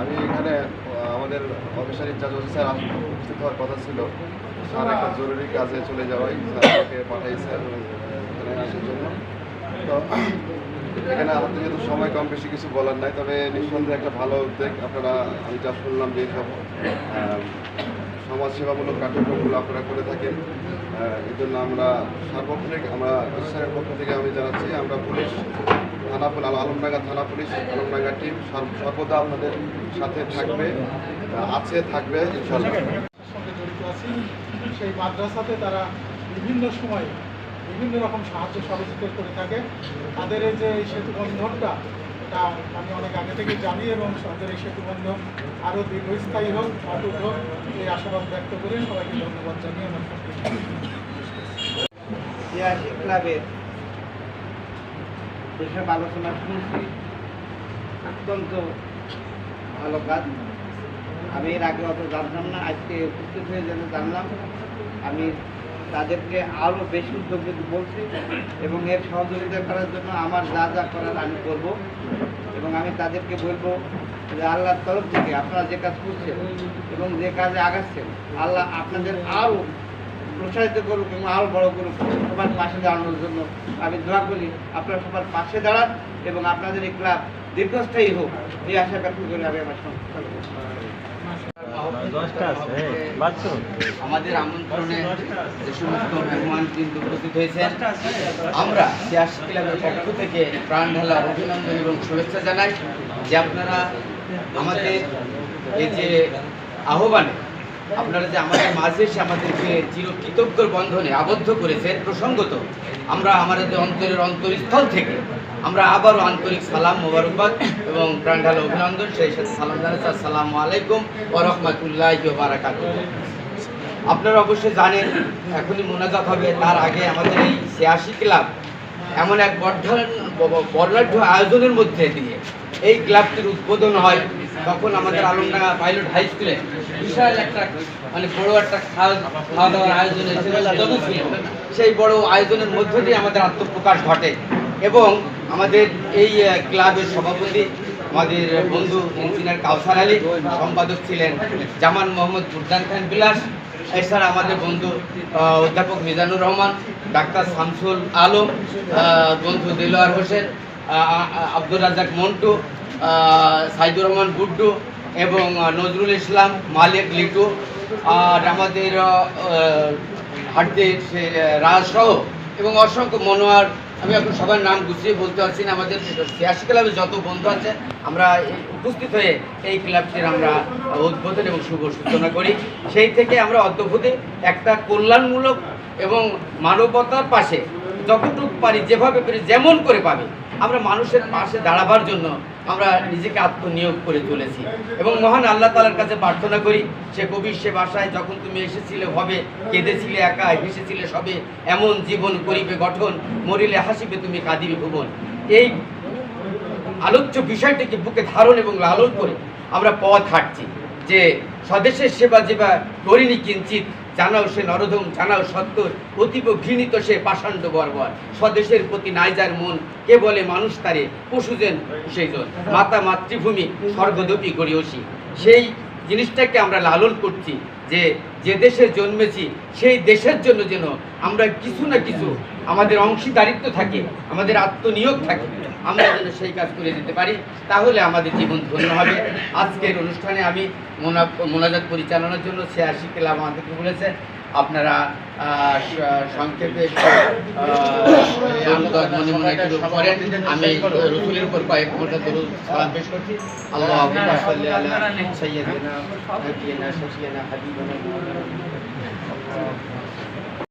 আমি এখানে আমাদের অফিসার ইনচার্জ ওসি স্যার উপস্থিত হওয়ার কথা ছিল। স্যার, একটা জরুরি কাজে চলে যাওয়াই স্যার আমাকে পাঠাইছে এখানে আসার জন্য। তো, এখানে আমাদের যেহেতু সময় কম বেশি কিছু বলার নাই, তবে নিঃসন্দেহে একটা ভালো উদ্যোগ। আপনারা, আমি যা শুনলাম যে সব সমাজসেবামূলক কার্যক্রমগুলো আপনারা করে থাকেন এই জন্য আমরা সার্বক্ষণিক, আমরা স্যারের পক্ষ থেকে আমি জানাচ্ছি, আমরা পুলিশ, থানা আলমডাঙ্গা থানা পুলিশ, আলমডাঙ্গা টিম সর্ব- সর্বদা আপনাদের সাথে থাকবে আছে, থাকবে জড়িত আছি। সেই মাদ্রাসাতে তারা বিভিন্ন সময়ে বিভিন্ন রকম সাহায্য সহযোগিতা করে থাকে। তাদের এই যে সেতু বন্ধনটা এটা আমি অনেক আগে থেকে জানি এবং আরও দীর্ঘস্থায়ী হোক, অটুট হোক, এই আশাবাদ ব্যক্ত করে সবাইকে ধন্যবাদ জানিয়ে আমার বক্তব্য ক্লাবের যেসব আলোচনা শুনছি, অত্যন্ত ভালো কাজ। আমি এর আগে অত জানতাম না, আজকে উপস্থিত হয়ে যেন জানলাম। আমি তাদেরকে আরও বেশি উদ্যোগ বলছি এবং এর সহযোগিতা করার জন্য আমার যা যা করার আমি করব এবং আমি তাদেরকে বলব যে আল্লাহর তরফ থেকে আপনারা যে কাজ করছেন এবং যে কাজে আগাচ্ছেন, আল্লাহ আপনাদের আরও প্রসারিত করুক এবং আরও বড় করুক। সবার পাশে দাঁড়ানোর জন্য আমি দোয়া করি। আপনারা সবার পাশে দাঁড়ান এবং আপনাদের এই ক্লাব দীর্ঘস্থায়ী হোক এই আশা ব্যক্ত করে আমি আমার আমাদের আমন্ত্রণে যে সমস্ত মেহমান কিন্তু উপস্থিত হয়েছেন। আমরা সিয়াস ক্লাবের পক্ষ থেকে প্রাণ ঢালা অভিনন্দন এবং শুভেচ্ছা জানাই যে আপনারা আমাদের এই যে আহ্বানে আপনারা যে আমাদের মাঝে এসে আমাদেরকে চিরকৃতজ্ঞ বন্ধনে আবদ্ধ করেছেন প্রসঙ্গত, আমরা আমাদের যে অন্তরের অন্তরস্থল থেকে আমরা আবারও আন্তরিক সালাম মোবারকবাদ এবং প্রাণঢালা অভিনন্দন, সেই সাথে সালাম জানাচ্ছি। আসসালামু আলাইকুম ও রহমতুল্লাহ বারাকাতুহ। আপনারা অবশ্যই জানেন, এখনই মোনাজাত হবে, তার আগে আমাদের এই ছিয়াশি ক্লাব এমন এক বর্ধন বর্ণাঢ্য আয়োজনের মধ্যে দিয়ে এই ক্লাবটির উদ্বোধন হয়। তখন আমাদের আলমডাঙ্গা পাইলট হাই স্কুলে বিশাল একটা মানে বড় একটা খাওয়া খাওয়া দাওয়ার আয়োজন জন্য ছিল। সেই বড় আয়োজনের মধ্য দিয়ে আমাদের আত্মপ্রকাশ ঘটে এবং আমাদের এই ক্লাবের সভাপতি আমাদের বন্ধু ইঞ্জিনিয়ার কাউসার আলী, সম্পাদক ছিলেন জামান মোহাম্মদ বুরদান খান বিলাস, এছাড়া আমাদের বন্ধু অধ্যাপক মিজানুর রহমান, ডাক্তার শামসুল আলম বন্ধু দিলোয়ার হোসেন আব্দুর রাজাক মন্টু সাইদুর রহমান গুড্ডু এবং নজরুল ইসলাম, মালিক লিটু, আর আমাদের হাটদের রাজসহ এবং অসংখ্য মনোয়ার। আমি এখন সবার নাম গুছিয়ে বলতে পারছি না, আমাদের সিয়াসি ক্লাবে যত বন্ধু আছে, আমরা উপস্থিত হয়ে এই ক্লাবটির আমরা উদ্বোধন এবং শুভ সূচনা করি। সেই থেকে আমরা অদ্যভূতে একটা কল্যাণমূলক এবং মানবতার পাশে যতটুকু পারি, যেভাবে পারি, যেমন করে পাবে, আমরা মানুষের পাশে দাঁড়াবার জন্য আমরা নিজেকে আত্মনিয়োগ করে তুলেছি। এবং মহান আল্লাহ তালার কাছে প্রার্থনা করি, সে কবির সে বাসায় যখন তুমি এসেছিলে, হবে, কেঁদেছিলে একা হেসেছিলে সবে, এমন জীবন করিবে গঠন, মরিলে হাসিবে তুমি, কাঁদিবে ভুবন। এই আলোচ্য বিষয়টিকে বুকে ধারণ এবং লালন করে আমরা পথ হাঁটছি। যে স্বদেশের সেবা যেবা করিনি কিঞ্চিত জানাও সে নরধম, জানাও সত্য অতীব ঘৃণিত সে পাষাণ্ড বর্বর। স্বদেশের প্রতি নাইজার মন, কে বলে মানুষ তারে? পশুজন সেই জন মাতা মাতৃভূমি স্বর্গদপী গড়িয়সী। সেই জিনিসটাকে আমরা লালন করছি যে যে দেশে জন্মেছি, সেই দেশের জন্য যেন আমরা কিছু না কিছু আমাদের অংশীদারিত্ব থাকে, আমাদের আত্মনিয়োগ থাকে। আমরা যেন সেই কাজ করে দিতে পারি, তাহলে আমাদের জীবন ধন্য হবে। আজকের অনুষ্ঠানে আমি মোনা- মোনাজাত পরিচালনার জন্য ছিয়াশি ক্লাব আমাদেরকে বলেছে, আপনারা সংক্ষেপে মনে মনে একটু করেন। আমি রসুলের উপর কয়েক ঘণ্টা সালাম পেশ করছি। আল্লাহ